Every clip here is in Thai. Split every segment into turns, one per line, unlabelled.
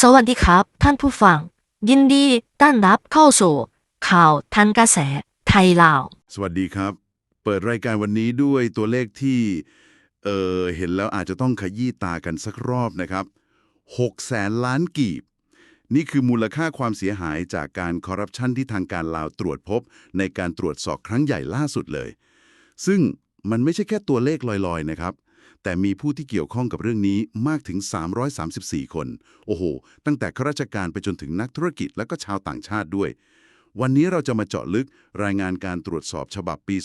สวัสดีครับ ท่านผู้ฟัง ยินดีต้อนรับเข้าสู่ข่าวทันกระแสไทยลาว
สวัสดีครับ เปิดรายการวันนี้ด้วยตัวเลขที่ เออเห็นแล้วอาจจะต้องขยี้ตากันสักรอบนะครับ6แสนล้านกีบ นี่คือมูลค่าความเสียหายจากการคอร์รัปชันที่ทางการลาวตรวจพบ ในการตรวจสอบครั้งใหญ่ล่าสุดเลย ซึ่งมันไม่ใช่แค่ตัวเลขลอยๆนะครับ แต่มีผู้ที่เกี่ยวข้องกับเรื่องนี้มากถึง 334 คน โอ้โห ตั้งแต่ข้าราชการไปจนถึงนักธุรกิจและก็ชาวต่างชาติด้วย วันนี้เราจะมาเจาะลึกรายงานการตรวจสอบฉบับปี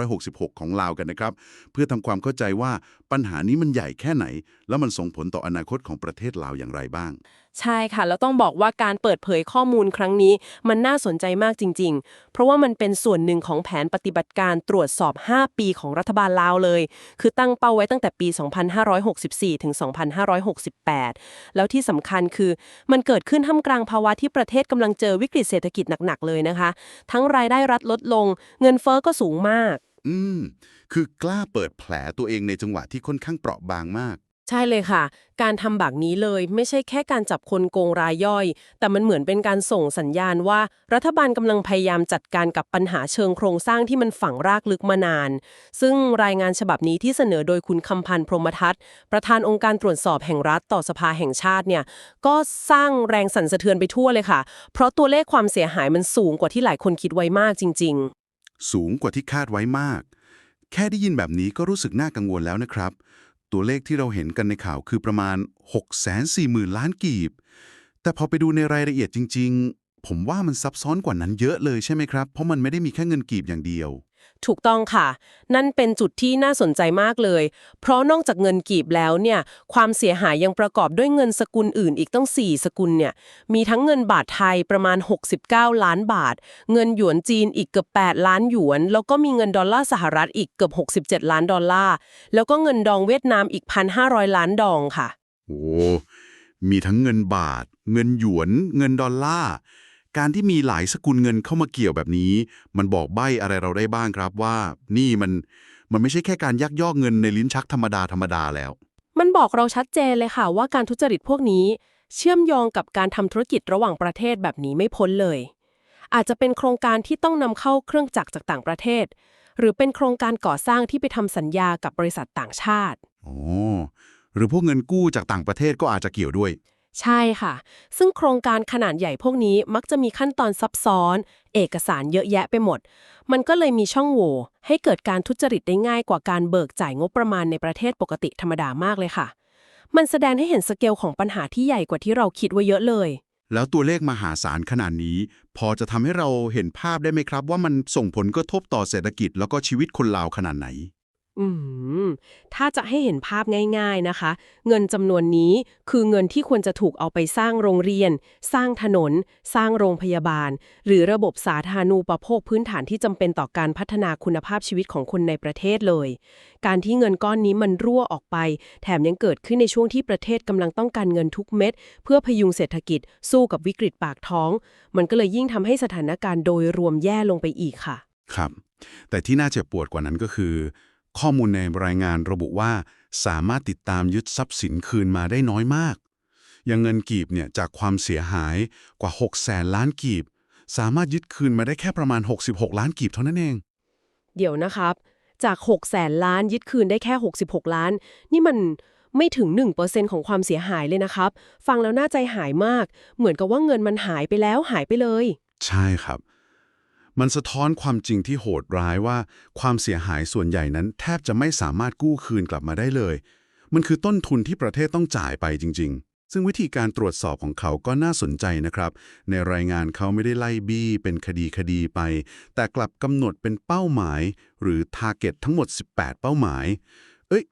2566 ของลาวกันนะครับ เพื่อทำความเข้าใจว่าปัญหานี้มันใหญ่แค่ไหน และมันส่งผลต่ออนาคตของประเทศลาวอย่างไรบ้าง
ใช่ค่ะ แล้วต้องบอกว่าการเปิดเผยข้อมูลครั้งนี้ มันน่าสนใจมากจริง ๆ เพราะว่ามันเป็นส่วนหนึ่งของแผนปฏิบัติการตรวจสอบ 5 ปีของรัฐบาลลาวเลย คือตั้งเป้าไว้ตั้งแต่ปี 2564 ถึง 2568 แล้วที่สำคัญคือ มันเกิดขึ้นท่ามกลางภาวะที่ประเทศกำลังเจอวิกฤตเศรษฐกิจหนักๆเลยนะคะ ทั้งรายได้รัฐลดลง เงินเฟอ้อก็สูงมาก
อืม คือกล้าเปิดแผลตัวเองในจังหวะที่ค่อนข้างเปราะบางมาก
ใช่เลยค่ะ การทำแบบนี้เลยไม่ใช่แค่การจับคนโกงรายย่อย แต่มันเหมือนเป็นการส่งสัญญาณว่า รัฐบาลกำลังพยายามจัดการกับปัญหาเชิงโครงสร้างที่มันฝังรากลึกมานาน ซึ่งรายงานฉบับนี้ที่เสนอโดยคุณคำพันธ์พรหมทัศน์ประธานองค์การตรวจสอบแห่งรัฐต่อสภาแห่งชาติเนี่ยก็สร้างแรงสั่นสะเทือนไปทั่วเลยค่ะ เพราะตัวเลขความเสียหายมันสูงกว่าที่หลายคนคิดไว้มากจริง ๆ
สูงกว่าที่คาดไว้มาก แค่ได้ยินแบบนี้ก็รู้สึกน่ากังวลแล้วนะครับ ตัวเลขที่เราเห็นกันในข่าวคือประมาณ 640,000 ล้านกีบ แต่พอไปดูในรายละเอียดจริง ๆ ผมว่ามันซับซ้อนกว่านั้นเยอะเลยใช่ไหมครับ เพราะมันไม่ได้มีแค่เงินกีบอย่างเดียว
ถูกต้องค่ะ นั่นเป็นจุดที่น่าสนใจมากเลย เพราะนอกจากเงินกีบแล้วเนี่ย ความเสียหายยังประกอบด้วยเงินสกุลอื่นอีกต้อง 4 สกุลเนี่ย มีทั้งเงินบาทไทยประมาณ 69 ล้านบาท เงินหยวนจีนอีกเกือบ 8 ล้านหยวน แล้วก็มีเงินดอลลาร์สหรัฐอีกเกือบ 67 ล้านดอลลาร์ แล้วก็เงินดองเวียดนามอีก 1,500 ล้านดองค่ะ
โอ้ มีทั้งเงินบาท เงินหยวน เงินดอลลาร์ การที่มีหลายสกุลเงินเข้ามาเกี่ยวแบบนี้ มันบอกใบ้อะไรเราได้บ้างครับว่า นี่มันมันไม่ใช่แค่การยักยอกเงินในลิ้นชักธรรมดาธรรมดาแล้ว
มันบอกเราชัดเจนเลยค่ะว่าการทุจริตพวกนี้ เชื่อมโยงกับการทำธุรกิจระหว่างประเทศแบบนี้ไม่พ้นเลย อาจจะเป็นโครงการที่ต้องนำเข้าเครื่องจักรจากต่างประเทศ หรือเป็นโครงการก่อสร้างที่ไปทำสัญญากับบริษัทต่างชาติ
อ๋อหรือพวกเงินกู้จากต่างประเทศก็อาจจะเกี่ยวด้วย
ใช่ค่ะ ซึ่งโครงการขนาดใหญ่พวกนี้มักจะมีขั้นตอนซับซ้อน เอกสารเยอะแยะไปหมด มันก็เลยมีช่องโหว่ให้เกิดการทุจริตได้ง่ายกว่าการเบิกจ่ายงบประมาณในประเทศปกติธรรมดามากเลยค่ะ มันแสดงให้เห็นสเกลของปัญหาที่ใหญ่กว่าที่เราคิดไว้เยอะเลย
แล้วตัวเลขมหาศาลขนาดนี้ พอจะทำให้เราเห็นภาพได้ไหมครับ ว่ามันส่งผลกระทบต่อเศรษฐกิจแล้วก็ชีวิตคนลาวขนาดไหน
อืม ถ้าจะให้เห็นภาพง่าย ๆนะคะ เงินจำนวนนี้คือเงินที่ควรจะถูกเอาไปสร้างโรงเรียน สร้างถนน สร้างโรงพยาบาล หรือระบบสาธารณูปโภคพื้นฐานที่จำเป็นต่อการพัฒนาคุณภาพชีวิตของคนในประเทศเลย การที่เงินก้อนนี้มันรั่วออกไป แถมยังเกิดขึ้นในช่วงที่ประเทศกำลังต้องการเงินทุกเม็ด เพื่อพยุงเศรษฐกิจ สู้กับวิกฤตปากท้อง มันก็เลยยิ่งทำให้สถานการณ์โดยรวมแย่ลงไปอีกค่ะ
ครับ แต่ที่น่าเจ็บปวดกว่านั้นก็คือ ข้อมูลในรายงานระบุว่าสามารถติดตามยึดทรัพย์สินคืนมาได้น้อยมาก อย่างเงินกีบเนี่ยจากความเสียหายกว่า6แสนล้านกีบ สามารถยึดคืนมาได้แค่ประมาณ 66 ล้านกีบเท่านั้นเอง
เดี๋ยวนะครับ จาก6แสนล้านยึดคืนได้แค่ 66 ล้าน นี่มันไม่ถึง 1%ของความเสียหายเลยนะครับ ฟังแล้วน่าใจหายมาก เหมือนกับว่าเงินมันหายไปแล้วหายไปเลย
ใช่ครับ มันสะท้อนความจริงที่โหดร้ายว่า ความเสียหายส่วนใหญ่นั้น แทบจะไม่สามารถกู้คืนกลับมาได้เลย มันคือต้นทุนที่ประเทศต้องจ่ายไปจริง ๆ ซึ่งวิธีการตรวจสอบของเขาก็น่าสนใจนะครับ ในรายงานเขาไม่ได้ไล่บี้เป็นคดีคดีไป แต่กลับกำหนดเป็นเป้าหมาย หรือทาร์เก็ตทั้งหมด 18 เป้าหมาย เอ้ย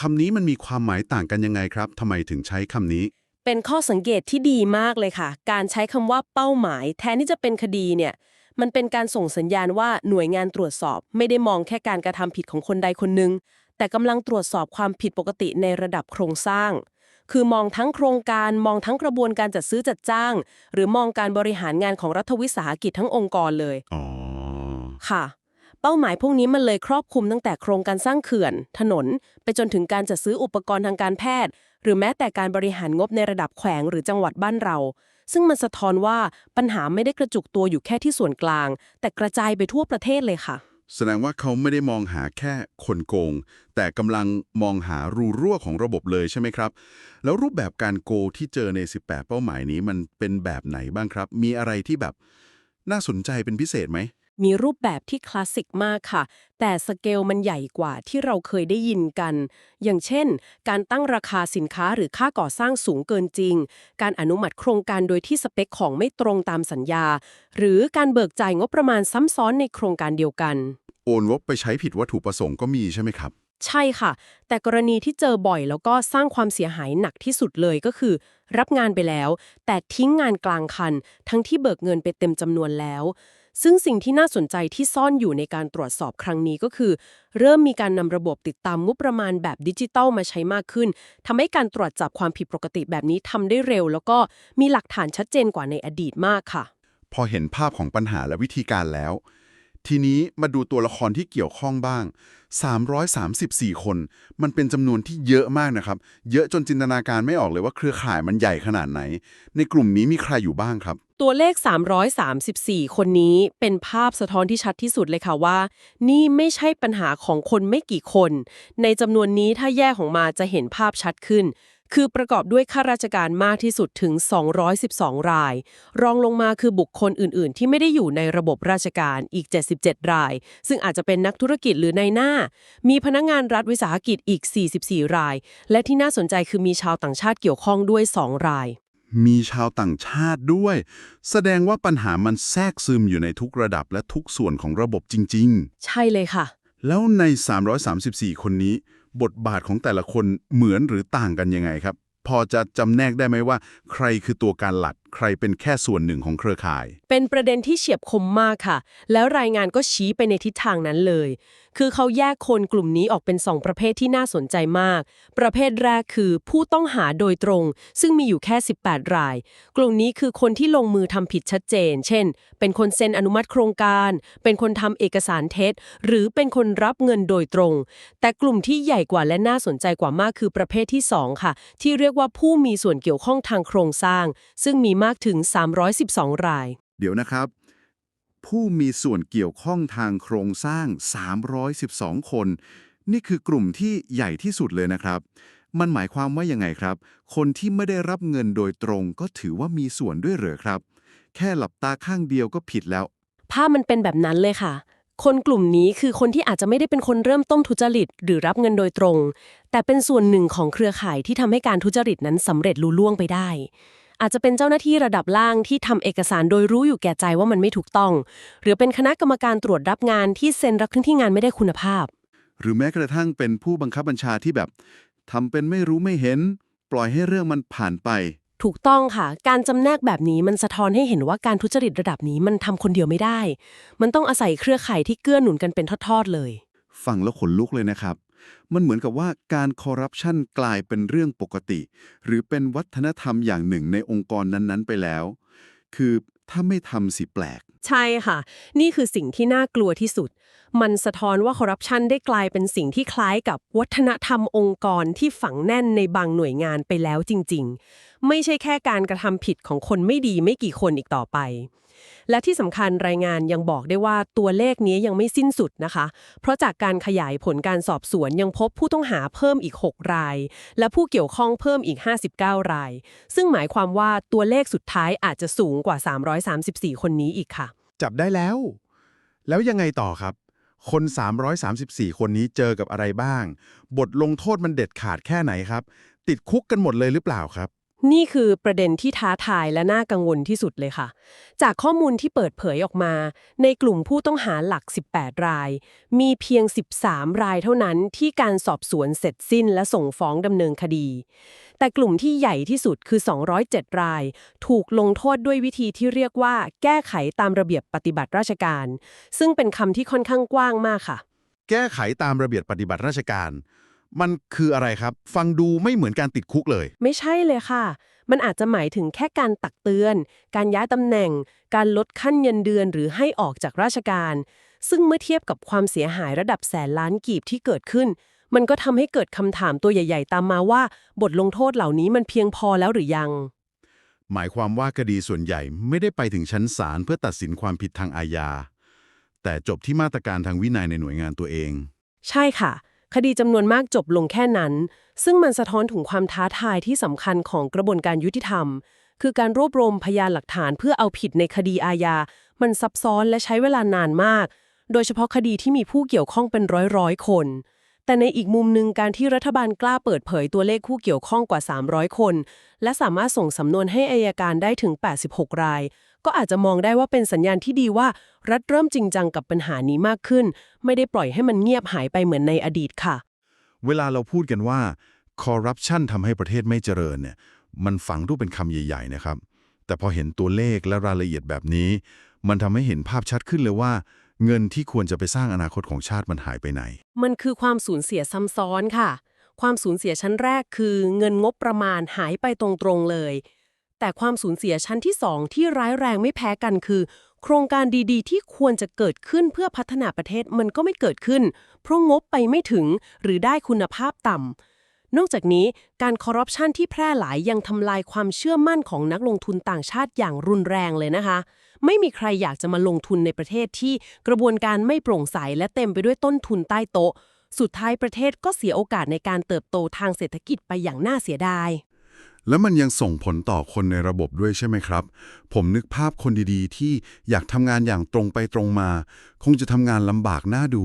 คำนี้มันมีความหมายต่างกันยังไงครับทำไมถึงใช้คำนี้
เป็นข้อสังเกตที่ดีมากเลยค่ะ การใช้คำว่าเป้าหมาย แทนที่จะเป็นคดีเนี่ย มันเป็นการส่งสัญญาณว่าหน่วยงานตรวจสอบ ไม่ได้มองแค่การกระทำผิดของคนใดคนหนึ่งแต่กำลังตรวจสอบความผิดปกติในระดับโครงสร้าง คือมองทั้งโครงการมองทั้งกระบวนการจัดซื้อจัดจ้าง หรือมองการบริหารงานของรัฐวิสาหกิจทั้งองค์กรเลย
อ๋อ
ค่ะ เป้าหมายพวกนี้มันเลยครอบคลุมตั้งแต่โครงการสร้างเขื่อน ถนน ไปจนถึงการจัดซื้ออุปกรณ์ทางการแพทย์ หรือแม้แต่การบริหารงบในระดับแขวงหรือจังหวัดบ้านเรา ซึ่งมันสะท้อนว่าปัญหาไม่ได้กระจุกตัวอยู่แค่ที่ส่วนกลาง แต่กระจายไปทั่วประเทศเลยค่ะ
แสดงว่าเขาไม่ได้มองหาแค่คนโกง แต่กำลังมองหารูรั่วของระบบเลยใช่ไหมครับ แล้วรูปแบบการโกงที่เจอใน 18 เป้าหมายนี้มันเป็นแบบไหนบ้างครับ มีอะไรที่แบบน่าสนใจเป็นพิเศษไหม
มีรูปแบบที่คลาสสิกมากค่ะ แต่สเกลมันใหญ่กว่าที่เราเคยได้ยินกัน อย่างเช่น การตั้งราคาสินค้าหรือค่าก่อสร้างสูงเกินจริง การอนุมัติโครงการโดยที่สเปคของไม่ตรงตามสัญญา หรือการเบิกจ่ายงบประมาณซ้ำซ้อนในโครงการเดียวกัน
โอนงบไปใช้ผิดวัตถุประสงค์ก็มีใช่ไหมครับ
ใช่ค่ะ แต่กรณีที่เจอบ่อยแล้วก็สร้างความเสียหายหนักที่สุดเลยก็คือ รับงานไปแล้ว แต่ทิ้งงานกลางคัน ทั้งที่เบิกเงินไปเต็มจำนวนแล้ว ซึ่งสิ่งที่น่าสนใจที่ซ่อนอยู่ในการตรวจสอบครั้งนี้ก็คือ เริ่มมีการนำระบบติดตามงบประมาณแบบดิจิตอลมาใช้มากขึ้นทำให้การตรวจจับความผิดปกติแบบนี้ทำได้เร็ว แล้วก็มีหลักฐานชัดเจนกว่าในอดีตมากค่ะ
พอเห็นภาพของปัญหาและวิธีการแล้ว ทีนี้มาดูตัวละครที่เกี่ยวข้องบ้าง 334 คน มันเป็นจำนวนที่เยอะมากนะครับ เยอะจนจินตนาการไม่ออกเลยว่าเครือข่ายมันใหญ่ขนาดไหน ในกลุ่มนี้มีใครอยู่บ้างครับ
ตัวเลข 334 คนนี้เป็นภาพสะท้อนที่ชัดที่สุดเลยค่ะว่า นี่ไม่ใช่ปัญหาของคนไม่กี่คน ในจำนวนนี้ถ้าแยกออกมาจะเห็นภาพชัดขึ้น คือประกอบด้วยข้าราชการมากที่สุดถึง 212 ราย รองลงมาคือบุคคลอื่น ๆ ที่ไม่ได้อยู่ในระบบราชการอีก 77 ราย ซึ่งอาจจะเป็นนักธุรกิจหรือนายหน้า มีพนักงานรัฐวิสาหกิจอีก 44 ราย และที่น่าสนใจคือมีชาวต่างชาติเกี่ยวข้องด้วย 2 ราย
มีชาวต่างชาติด้วย แสดงว่าปัญหามันแทรกซึมอยู่ในทุกระดับและทุกส่วนของระบบจริง
ใช่เลยค่ะ
ๆแล้วใน 334 คนนี้ บทบาทของแต่ละคนเหมือนหรือต่างกันยังไงครับ พอจะจำแนกได้ไหมว่า ใครคือตัวการหลักใครเป็นแค่ส่วนหนึ่งของเครือข่าย
เป็นประเด็นที่เฉียบคมมากค่ะ แล้วรายงานก็ชี้ไปในทิศทางนั้นเลย คือเขาแยกคนกลุ่มนี้ออกเป็น2ประเภทที่น่าสนใจมาก ประเภทแรกคือผู้ต้องหาโดยตรง ซึ่งมีอยู่แค่ 18 ราย กลุ่มนี้คือคนที่ลงมือทำผิดชัดเจน เช่น เป็นคนเซ็นอนุมัติโครงการ เป็นคนทำเอกสารเท็จ หรือเป็นคนรับเงินโดยตรง แต่กลุ่มที่ใหญ่กว่าและน่าสนใจกว่ามากคือประเภทที่ 2 ค่ะ ที่เรียกว่าผู้มีส่วนเกี่ยวข้องทางโครงสร้าง ซึ่งมีมากถึง 312 ราย
เดี๋ยวนะครับ ผู้มีส่วนเกี่ยวข้องทางโครงสร้าง 312 คน นี่คือกลุ่มที่ใหญ่ที่สุดเลยนะครับ มันหมายความว่ายังไงครับ คนที่ไม่ได้รับเงินโดยตรงก็ถือว่ามีส่วนด้วยเหรอครับ แค่หลับตาข้างเดียวก็ผิดแล้ว
ภาพมันเป็นแบบนั้นเลยค่ะ คนกลุ่มนี้คือคนที่อาจจะไม่ได้เป็นคนเริ่มต้นทุจริต หรือรับเงินโดยตรง แต่เป็นส่วนหนึ่งของเครือข่ายที่ทำให้การทุจริตนั้นสำเร็จลุล่วงไปได้ อาจจะเป็นเจ้าหน้าที่ระดับล่างที่ทำเอกสารโดยรู้อยู่แก่ใจว่ามันไม่ถูกต้อง หรือเป็นคณะกรรมการตรวจรับงานที่เซ็นรับที่งานไม่ได้คุณภาพ
หรือแม้กระทั่งเป็นผู้บังคับบัญชาที่แบบทำเป็นไม่รู้ไม่เห็น ปล่อยให้เรื่องมันผ่านไป
ถูกต้องค่ะ การจำแนกแบบนี้มันสะท้อนให้เห็นว่าการทุจริตระดับนี้มันทำคนเดียวไม่ได้ มันต้องอาศัยเครือข่ายที่เกื้อหนุนกันเป็นทอดๆเลย
ฟังแล้วขนลุกเลยนะครับ มันเหมือนกับว่าการคอร์รัปชันกลายเป็นเรื่องปกติ หรือเป็นวัฒนธรรมอย่างหนึ่งในองค์กรนั้นๆ ไปแล้ว คือถ้าไม่ทำสิแปลก
ใช่ค่ะ นี่คือสิ่งที่น่ากลัวที่สุด มันสะท้อนว่าคอร์รัปชันได้กลายเป็นสิ่งที่คล้ายกับวัฒนธรรมองค์กรที่ฝังแน่นในบางหน่วยงานไปแล้วจริง ๆ ไม่ใช่แค่การกระทำผิดของคนไม่ดีไม่กี่คนอีกต่อไป และที่สำคัญรายงานยังบอกได้ว่าตัวเลขนี้ยังไม่สิ้นสุดนะคะ เพราะจากการขยายผลการสอบสวนยังพบผู้ต้องหาเพิ่มอีก 6 ราย และผู้เกี่ยวข้องเพิ่มอีก 59 ราย ซึ่งหมายความว่าตัวเลขสุดท้ายอาจจะสูงกว่า 334 คนนี้อีกค่ะ
จับได้แล้ว แล้วยังไงต่อครับ คน 334 คนนี้เจอกับอะไรบ้าง บทลงโทษมันเด็ดขาดแค่ไหนครับ ติดคุกกันหมดเลยหรือเปล่าครับ
นี่คือประเด็นที่ท้าทายและน่ากังวลที่สุดเลยค่ะ จากข้อมูลที่เปิดเผยออกมา ในกลุ่มผู้ต้องหาหลัก 18 ราย มีเพียง 13 รายเท่านั้นที่การสอบสวนเสร็จสิ้นและส่งฟ้องดำเนินคดี แต่กลุ่มที่ใหญ่ที่สุดคือ 207 ราย ถูกลงโทษด้วยวิธีที่เรียกว่า แก้ไขตามระเบียบปฏิบัติราชการ ซึ่งเป็นคำที่ค่อนข้างกว้างมากค่ะ
แก้ไขตามระเบียบปฏิบัติราชการ มันคืออะไรครับ ฟังดูไม่เหมือนการติดคุกเลย
ไม่ใช่เลยค่ะ มันอาจจะหมายถึงแค่การตักเตือน การย้ายตำแหน่ง การลดขั้นเงินเดือนหรือให้ออกจากราชการ ซึ่งเมื่อเทียบกับความเสียหายระดับแสนล้านกีบที่เกิดขึ้น มันก็ทำให้เกิดคำถามตัวใหญ่ ๆ ตามมาว่า บทลงโทษเหล่านี้มันเพียงพอแล้วหรือยัง
หมายความว่าคดีส่วนใหญ่ไม่ได้ไปถึงชั้นศาลเพื่อตัดสินความผิดทางอาญาแต่จบที่มาตรการทางวินัยในหน่วยงานตัวเอง
ใช่ค่ะ คดีจำนวนมากจบลงแค่นั้น ซึ่งมันสะท้อนถึงความท้าทายที่สำคัญของกระบวนการยุติธรรม คือการรวบรวมพยานหลักฐานเพื่อเอาผิดในคดีอาญา มันซับซ้อนและใช้เวลานานมาก โดยเฉพาะคดีที่มีผู้เกี่ยวข้องเป็นร้อยร้อยๆคน แต่ในอีกมุมหนึ่งการที่รัฐบาลกล้าเปิดเผยตัวเลขผู้เกี่ยวข้องกว่า 300 คน และสามารถส่งสำนวนให้อายการได้ถึง 86 ราย ก็อาจจะมองได้ว่าเป็นสัญญาณที่ดีว่า รัฐเริ่มจริงจังกับปัญหานี้มากขึ้น ไม่ได้ปล่อยให้มันเงียบหายไปเหมือนในอดีตค่ะ
เวลาเราพูดกันว่าคอร์รัปชันทำให้ประเทศไม่เจริญเนี่ยมันฝังรูปเป็นคำใหญ่ๆนะครับ แต่พอเห็นตัวเลขและรายละเอียดแบบนี้ มันทำให้เห็นภาพชัดขึ้นเลยว่า เงินที่ควรจะไปสร้างอนาคตของชาติมันหายไปไหน
มันคือความสูญเสียซ้ำซ้อนค่ะ ความสูญเสียชั้นแรกคือ เงินงบประมาณหายไปตรงๆเลย แต่ความสูญเสียชั้นที่สองที่ร้ายแรงไม่แพ้กันคือ โครงการดีๆ ที่ควรจะเกิดขึ้นเพื่อพัฒนาประเทศมันก็ไม่เกิดขึ้น เพราะงบไปไม่ถึงหรือได้คุณภาพต่ำนอกจากนี้การคอร์รัปชันที่แพร่หลายยังทำลายความเชื่อมั่นของนักลงทุนต่างชาติอย่างรุนแรงเลยนะคะ ไม่มีใครอยากจะมาลงทุนในประเทศที่กระบวนการไม่โปร่งใสและเต็มไปด้วยต้นทุนใต้โต๊ะ สุดท้ายประเทศก็เสียโอกาสในการเติบโตทางเศรษฐกิจไปอย่างน่าเสียดาย
แล้วมันยังส่งผลต่อคนในระบบด้วยใช่ไหมครับ ผมนึกภาพคนดีๆ ที่อยากทำงานอย่างตรงไปตรงมา คงจะทำงานลำบากน่าดู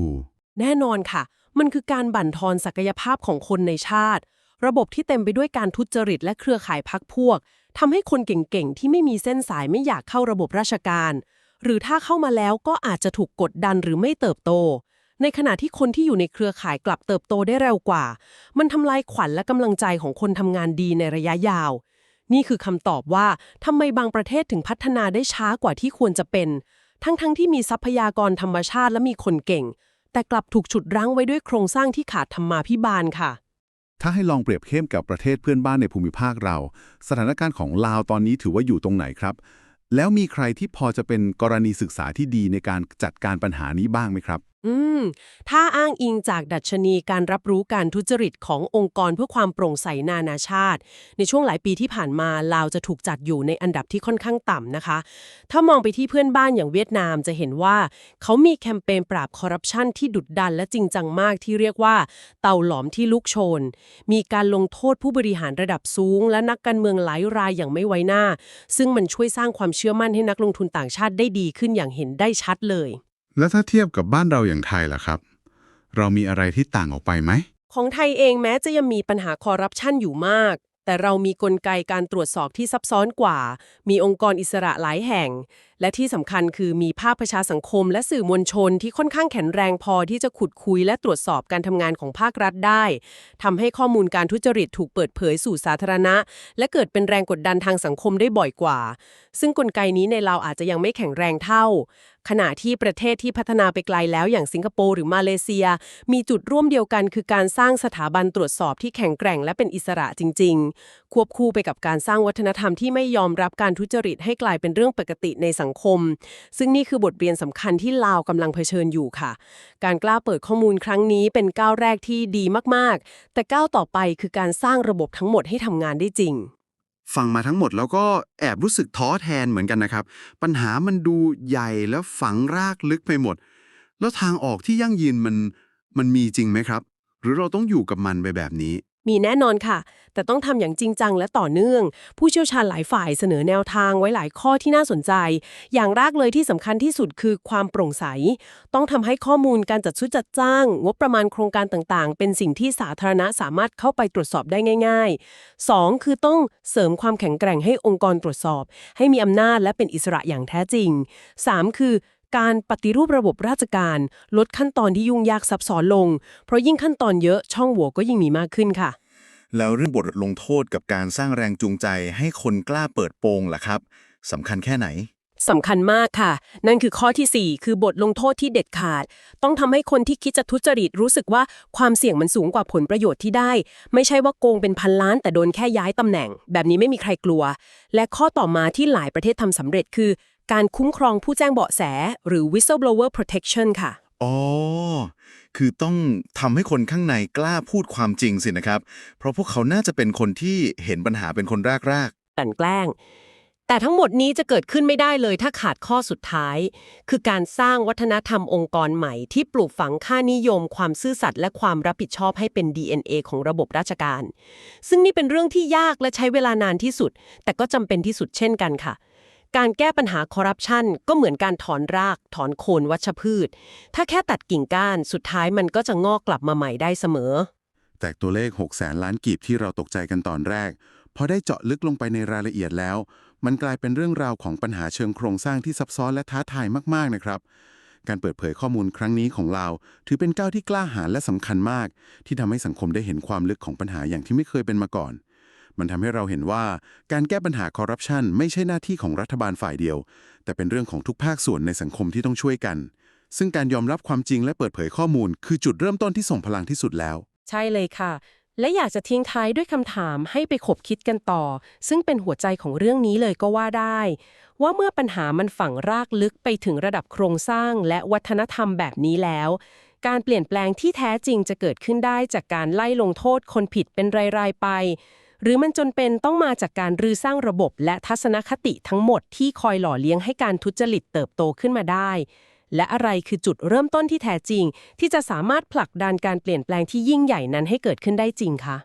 แน่นอนค่ะ มันคือการบั่นทอนศักยภาพของคนในชาติ ระบบที่เต็มไปด้วยการทุจริตและเครือข่ายพักพวกทำให้คนเก่งๆ ที่ไม่มีเส้นสายไม่อยากเข้าระบบราชการ หรือถ้าเข้ามาแล้วก็อาจจะถูกกดดันหรือไม่เติบโต ในขณะที่คนที่อยู่ในเครือข่ายกลับเติบโตได้เร็วกว่า มันทำลายขวัญและกำลังใจของคนทำงานดีในระยะยาว นี่คือคำตอบว่าทำไมบางประเทศถึงพัฒนาได้ช้ากว่าที่ควรจะเป็น ทั้งๆที่มีทรัพยากรธรรมชาติและมีคนเก่ง แต่กลับถูกฉุดรั้งไว้ด้วยโครงสร้างที่ขาดธรรมาภิบาลค่ะ
ถ้าให้ลองเปรียบเทียบกับประเทศเพื่อนบ้านในภูมิภาคเรา สถานการณ์ของลาวตอนนี้ถือว่าอยู่ตรงไหนครับแล้วมีใครที่พอจะเป็นกรณีศึกษาที่ดีในการจัดการปัญหานี้บ้างไหมครับ
อืม ถ้าอ้างอิงจากดัชนีการรับรู้การทุจริตขององค์กรเพื่อความโปร่งใสนานาชาติ ในช่วงหลายปีที่ผ่านมาลาวจะถูกจัดอยู่ในอันดับที่ค่อนข้างต่ำนะคะ ถ้ามองไปที่เพื่อนบ้านอย่างเวียดนามจะเห็นว่า เขามีแคมเปญปราบคอร์รัปชันที่ดุดดันและจริงจังมากที่เรียกว่า เตาหลอมที่ลุกโชน มีการลงโทษผู้บริหารระดับสูง และนักการเมืองหลายรายอย่างไม่ไว้หน้า ซึ่งมันช่วยสร้างความเชื่อมั่นให้นักลงทุนต่างชาติได้ดีขึ้นอย่างเห็นได้ชัดเลย
แล้วถ้าเทียบกับบ้านเราอย่างไทยล่ะครับ เรามีอะไรที่ต่างออกไปไหม
ของไทยเองแม้จะยังมีปัญหาคอร์รัปชันอยู่มาก แต่เรามีกลไกการตรวจสอบที่ซับซ้อนกว่า มีองค์กรอิสระหลายแห่ง และที่สำคัญคือมีภาคประชาสังคม และสื่อมวลชนที่ค่อนข้างแข็งแรงพอที่จะขุดคุยและตรวจสอบการทำงานของภาครัฐได้ทำให้ข้อมูลการทุจริตถูกเปิดเผยสู่สาธารณะ และเกิดเป็นแรงกดดันทางสังคมได้บ่อยกว่า ซึ่งกลไกนี้ในเราอาจจะยังไม่แข็งแรงเท่า ขณะที่ประเทศที่พัฒนาไปไกลแล้วอย่างสิงคโปร์หรือมาเลเซีย มีจุดร่วมเดียวกันคือการสร้างสถาบันตรวจสอบที่แข็งแกร่งและเป็นอิสระจริง ๆ ควบคู่ไปกับการสร้างวัฒนธรรมที่ไม่ยอมรับการทุจริตให้กลายเป็นเรื่องปกติในสังคม ซึ่งนี่คือบทเรียนสำคัญที่ลาวกำลังเผชิญอยู่ค่ะ การกล้าเปิดข้อมูลครั้งนี้เป็นก้าวแรกที่ดีมากๆ แต่ก้าวต่อไปคือการสร้างระบบทั้งหมดให้ทำงานได้จริง
ฟังมาทั้งหมดแล้วก็แอบรู้สึกท้อแทนเหมือนกันนะครับ ปัญหามันดูใหญ่แล้วฝังรากลึกไปหมด แล้วทางออกที่ยั่งยืนมันมันมีจริงไหมครับ หรือเราต้องอยู่กับมันไปแบบนี้
มีแน่นอนค่ะ แต่ต้องทำอย่างจริงจังและต่อเนื่อง ผู้เชี่ยวชาญหลายฝ่ายเสนอแนวทางไว้หลายข้อที่น่าสนใจ อย่างแรกเลยที่สำคัญที่สุดคือความโปร่งใส ต้องทำให้ข้อมูลการจัดซื้อจัดจ้าง งบประมาณโครงการต่างๆ เป็นสิ่งที่สาธารณะสามารถเข้าไปตรวจสอบได้ง่าย ๆ 2. คือต้องเสริมความแข็งแกร่งให้องค์กรตรวจสอบ ให้มีอำนาจและเป็นอิสระอย่างแท้จริง 3. คือ การปฏิรูประบบราชการ ลดขั้นตอนที่ยุ่งยากซับซ้อนลง เพราะยิ่งขั้นตอนเยอะช่องโหว่ก็ยิ่งมีมากขึ้นค่ะ
แล้วเรื่องบทลงโทษกับการสร้างแรงจูงใจให้คนกล้าเปิดโปงล่ะครับสำคัญแค่ไหน
สำคัญมากค่ะ นั่นคือข้อทีสี่ 4 คือบทลงโทษที่เด็ดขาด ต้องทำให้คนที่คิดจะทุจริตรู้สึกว่าความเสี่ยงมันสูงกว่าผลประโยชน์ที่ได้ ไม่ใช่ว่าโกงเป็นพันล้านแต่โดนแค่ย้ายตำแหน่ง แบบนี้ไม่มีใครกลัว และข้อต่อมาที่หลายประเทศทำสำเร็จคือ การคุ้มครองผู้แจ้งเบาะแส หรือ whistleblower protection ค่ะ
อ๋อ คือต้องทำให้คนข้างในกล้าพูดความจริงสินะครับ เพราะพวกเขาน่าจะเป็นคนที่เห็นปัญหาเป็นคนแรก
กลั่นแกล้ง แต่ทั้งหมดนี้จะเกิดขึ้นไม่ได้เลยถ้าขาดข้อสุดท้าย คือการสร้างวัฒนธรรมองค์กรใหม่ที่ปลูกฝังค่านิยม ความซื่อสัตย์และความรับผิดชอบให้เป็น DNA ของระบบราชการ ซึ่งนี่เป็นเรื่องที่ยากและใช้เวลานานที่สุด แต่ก็จำเป็นที่สุดเช่นกันค่ะ การแก้ปัญหาคอร์รัปชันก็เหมือนการถอนรากถอนโคนวัชพืช ถ้าแค่ตัดกิ่งก้านสุดท้ายมันก็จะงอกกลับมาใหม่ได้เสมอ
แต่ตัวเลข6แสนล้านกีบที่เราตกใจกันตอนแรก พอได้เจาะลึกลงไปในรายละเอียดแล้ว มันกลายเป็นเรื่องราวของปัญหาเชิงโครงสร้างที่ซับซ้อนและท้าทายมากๆนะครับการเปิดเผยข้อมูลครั้งนี้ของเราถือเป็นก้าวที่กล้าหาญและสำคัญมาก ที่ทำให้สังคมได้เห็นความลึกของปัญหาอย่างที่ไม่เคยเป็นมาก่อน มันทำให้เราเห็นว่าการแก้ปัญหาคอร์รัปชันไม่ใช่หน้าที่ของรัฐบาลฝ่ายเดียว แต่เป็นเรื่องของทุกภาคส่วนในสังคมที่ต้องช่วยกัน ซึ่งการยอมรับความจริงและเปิดเผยข้อมูล คือจุดเริ่มต้นที่ส่งพลังที่สุดแล้ว
ใช่เลยค่ะ และอยากจะทิ้งท้ายด้วยคำถามให้ไปขบคิดกันต่อ ซึ่งเป็นหัวใจของเรื่องนี้เลยก็ว่าได้ ว่าเมื่อปัญหามันฝังรากลึกไปถึงระดับโครงสร้าง และวัฒนธรรมแบบนี้แล้วการเปลี่ยนแปลงที่แท้จริงจะเกิดขึ้นได้จากการไล่ลงโทษคนผิดเป็นราย ๆ ไป หรือมันจนเป็นต้องมาจากการรื้อสร้างระบบและทัศนคติทั้งหมดที่คอยหล่อเลี้ยงให้การทุจริตเติบโตขึ้นมาได้ และอะไรคือจุดเริ่มต้นที่แท้จริง ที่จะสามารถผลักดันการเปลี่ยนแปลงที่ยิ่งใหญ่นั้นให้เกิดขึ้นได้จริงคะ